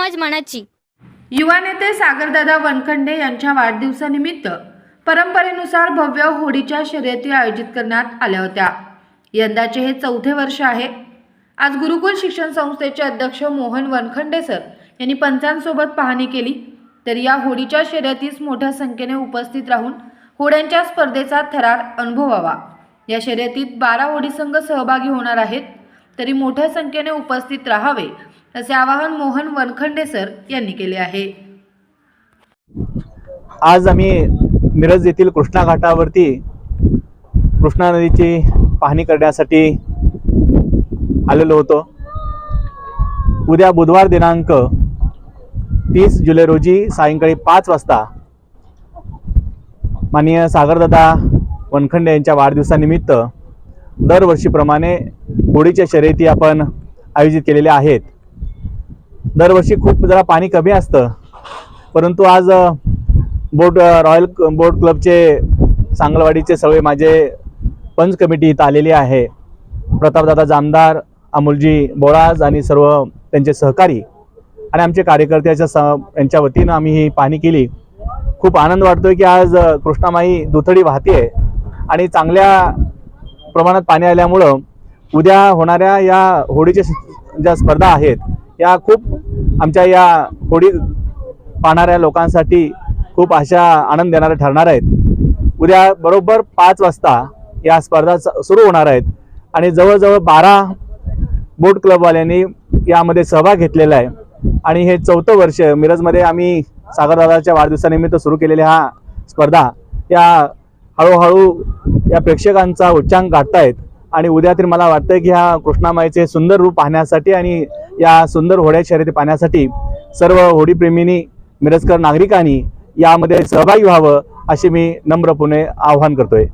मनाची. युवा नेते सागरदादा वनखंडे यांच्या वाढदिवसानिमित्त परंपरेनुसार भव्य होडीच्या शर्यती आयोजित करण्यात आल्या होत्या. यंदाचे हे चौथे वर्ष आहे. आज गुरुकुल शिक्षण संस्थेचे अध्यक्ष मोहन वनखंडे सर यांनी पंचांसोबत पाहणी केली. तर या होडीच्या शर्यतीस मोठ्या संख्येने उपस्थित राहून होड्यांच्या स्पर्धेचा थरार अनुभवावा. या शर्यतीत बारा होडी संघ सहभागी होणार आहेत. तरी मोठ्या संख्येने उपस्थित राहावे असे आवाहन मोहन वनखंडे सर यांनी केले आहे. आज आम्ही मिरज येथील कृष्णा घाटावरती कृष्णा नदीची पाहणी करण्यासाठी आलेलो होतो. उद्या बुधवार दिनांक तीस जुलै रोजी सायंकाळी पाच वाजता माननीय सागरदादा वनखंडे यांच्या वाढदिवसानिमित्त दरवर्षीप्रमाणे होळीच्या शर्यती आपण आयोजित केलेल्या आहेत. दरवर्षी खूप जरा पाणी कमी असतं. परंतु आज बोट रॉयल बोट क्लबचे सांगलवाडीचे सगळे माझे पंच कमिटी इथं आलेली आहे. प्रतापदादा जामदार अमोलजी बोळाज आणि सर्व त्यांचे सहकारी आणि आमचे कार्यकर्त्याच्या स यांच्या वतीनं आम्ही ही पाहणी केली. खूप आनंद वाटतोय की आज कृष्णामाई दुथडी वाहते आणि चांगल्या प्रमाणात पाणी आल्यामुळं उद्या होणाऱ्या या होडीच्या ज्या स्पर्धा आहेत या खूप आमच्या या होडी पाहणाऱ्या लोकांसाठी खूप अशा आनंद देणाऱ्या ठरणार आहेत. उद्या बरोबर पाच वाजता या स्पर्धा स- सुरू होणार आहेत. आणि जवळजवळ बारा बोट क्लबवाल्यांनी यामध्ये सहभाग घेतलेला आहे. आणि हे चौथं वर्ष मिरजमध्ये आम्ही सागरदादाच्या वाढदिवसानिमित्त सुरू केलेल्या हा स्पर्धा या हळूहळू या प्रेक्षकांचा उच्चांक गाठतायत. आणि उद्या तरी मला वाटतं की ह्या कृष्णामाईचे सुंदर रूप पाहण्यासाठी आणि या सुंदर होड्या शर्यती पाहण्यासाठी सर्व होडीप्रेमींनी मिरजकर नागरिकांनी यामध्ये सहभागी व्हावं अशी मी नम्रपणे आवाहन करतोय.